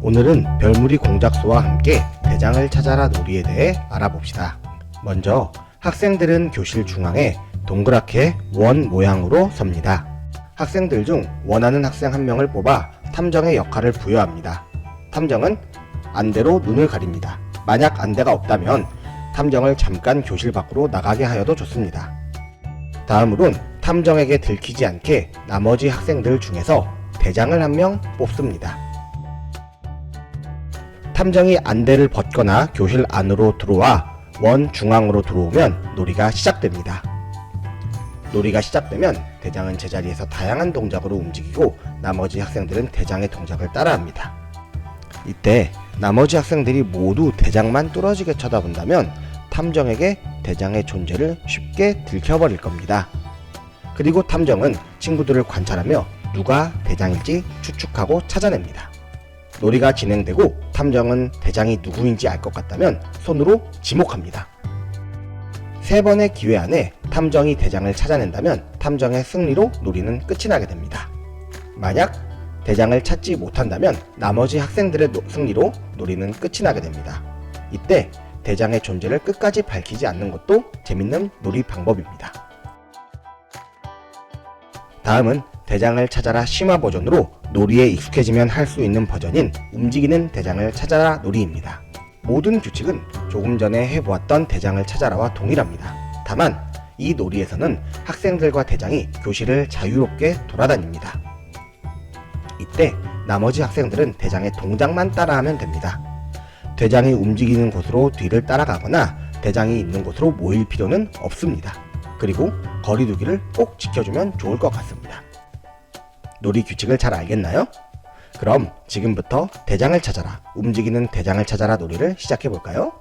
오늘은 별무리 공작소와 함께 대장을 찾아라 놀이에 대해 알아봅시다. 먼저 학생들은 교실 중앙에 동그랗게 원 모양으로 섭니다. 학생들 중 원하는 학생 한 명을 뽑아 탐정의 역할을 부여합니다. 탐정은 안대로 눈을 가립니다. 만약 안대가 없다면 탐정을 잠깐 교실 밖으로 나가게 하여도 좋습니다. 다음으론 탐정에게 들키지 않게 나머지 학생들 중에서 대장을 한 명 뽑습니다. 탐정이 안대를 벗거나 교실 안으로 들어와 원 중앙으로 들어오면 놀이가 시작됩니다. 놀이가 시작되면 대장은 제자리에서 다양한 동작으로 움직이고 나머지 학생들은 대장의 동작을 따라합니다. 이때 나머지 학생들이 모두 대장만 뚫어지게 쳐다본다면 탐정에게 대장의 존재를 쉽게 들켜버릴 겁니다. 그리고 탐정은 친구들을 관찰하며 누가 대장일지 추측하고 찾아냅니다. 놀이가 진행되고 탐정은 대장이 누구인지 알 것 같다면 손으로 지목합니다. 세 번의 기회 안에 탐정이 대장을 찾아낸다면 탐정의 승리로 놀이는 끝이 나게 됩니다. 만약 대장을 찾지 못한다면 나머지 학생들의 노- 승리로 놀이는 끝이 나게 됩니다. 이때 대장의 존재를 끝까지 밝히지 않는 것도 재밌는 놀이 방법입니다. 다음은 대장을 찾아라 심화 버전으로 놀이에 익숙해지면 할 수 있는 버전인 움직이는 대장을 찾아라 놀이입니다. 모든 규칙은 조금 전에 해보았던 대장을 찾아라와 동일합니다. 다만 이 놀이에서는 학생들과 대장이 교실을 자유롭게 돌아다닙니다. 이때 나머지 학생들은 대장의 동작만 따라하면 됩니다. 대장이 움직이는 곳으로 뒤를 따라가거나 대장이 있는 곳으로 모일 필요는 없습니다. 그리고 거리두기를 꼭 지켜주면 좋을 것 같습니다. 놀이 규칙을 잘 알겠나요? 그럼 지금부터 대장을 찾아라, 움직이는 대장을 찾아라 놀이를 시작해 볼까요?